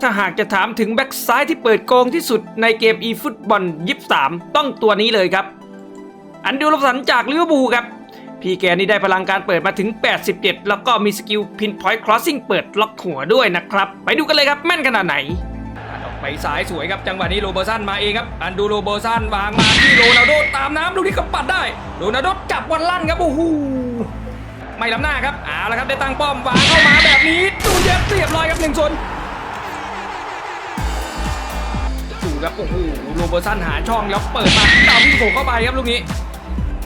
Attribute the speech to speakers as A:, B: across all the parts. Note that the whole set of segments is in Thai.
A: ถ้าหากจะถามถึงแบ็กซ้ายที่เปิดโกงที่สุดในเกม e ฟุตบอลยิบสามต้องตัวนี้เลยครับ อันดูลสันจากลิเวอร์พูลครับ พี่แกนี่ได้พลังการเปิดมาถึง 87 แล้วก็มีสกิลพินพอยต์ครอสซิ่งเปิดล็อกหัวด้วยนะครับ ไปดูกันเลยครับแม่นขนาดไหนออกไปสายสวยครับจังหวะนี้โรเบอร์สันมาเองครับ อันดูโรเบอร์สันวางมาที่โรนัลโดตามน้ำลูกนี้ก็ปัดได้โรนัลโดจับวันลั่นครับโอ้โหไม่ล้ำหน้าครับเอาละครับได้ตั้งป้อมวางเข้ามาแบบนี้ตูเย็บเรียบรอยครับหนึ่งส่วน ครับโอ้โหโรเบอร์สันหาช่องแล้วเปิดมาดาววิ่งโผล่เข้าไปครับลูกนี้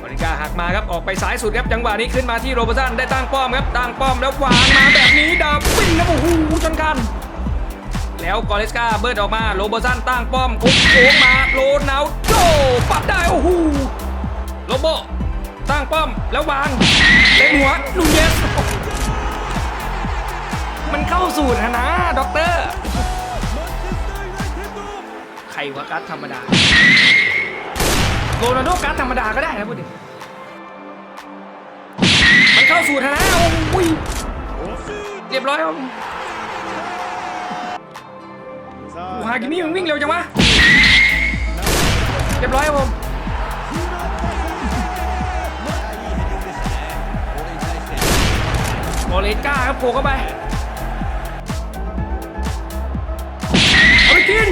A: บริกาหักมาครับออกไปซ้ายสุดครับจังหวะนี้ขึ้นมาที่โรเบอร์สันได้ตั้งป้อมครับตั้งป้อมแล้ววางมาแบบนี้ดาววิ่งครับโอ้โหชนกันแล้วกอเลสกาเบิร์ดออกมาโรเบอร์สันตั้งป้อมโค้งมาโรนัลโดปัดได้โอ้โหโรโบตั้งป้อมแล้ววางเล็งหัวนูเยสมันเข้าสูตรนะนะด็อกเตอร์ รวะการ์ดธรรมดาโรนัลโดการ์ดธรรมดาก็ได้นะพูดดิมันเข้าสูตรนะนะโอ้ยเรียบร้อยครับอูฮากินี่มันวิ่งเร็วจังวะเรียบร้อยครับผมโอเลก้าครับโผล่เข้าไปเอาไปกิน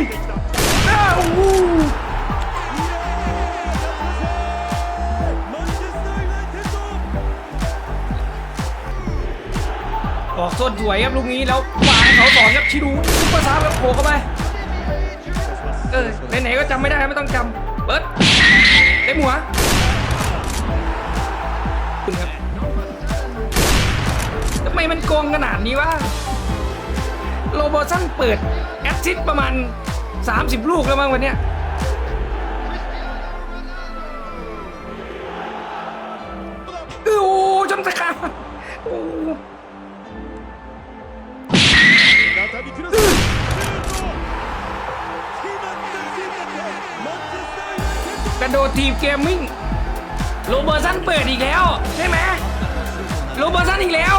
A: ออกส้นสวยครับลูกนี้แล้ววางเขาสองครับชิดูซุปเปอร์ซาร์ครับโผล่เข้าไปเออไหนๆก็จำไม่ได้ไม่ต้องจำเบิร์ดเต็มหัวคุณครับทำไมมันโกงขนาดนี้วะโรโบสันเปิดแอสซิสประมาณ 30 ลูกแล้วมั้งวันเนี้ยโอ้จนตะขาโอ้ กระโดดทีมเกมมิ่งโรเบอร์สันเปิดอีกแล้ว ใช่ไหมโรเบอร์สันอีกแล้ว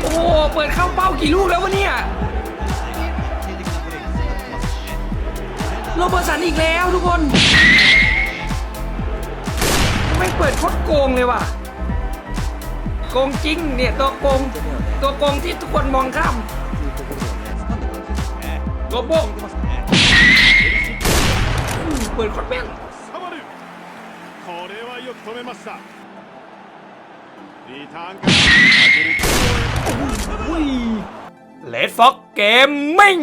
A: โอ้โหเปิดเข้าเป้ากี่ลูกแล้ววะเนี่ยโรเบอร์สันอีกแล้วทุกคน ไม่เปิดโคตรโกงเลยว่ะ โกงจริงเนี่ยตัวโกงตัวโกงที่ทุกคนมองข้ามตัวโบกเปิดคอนแม่นเลดฟ็อกเกมมิ่ง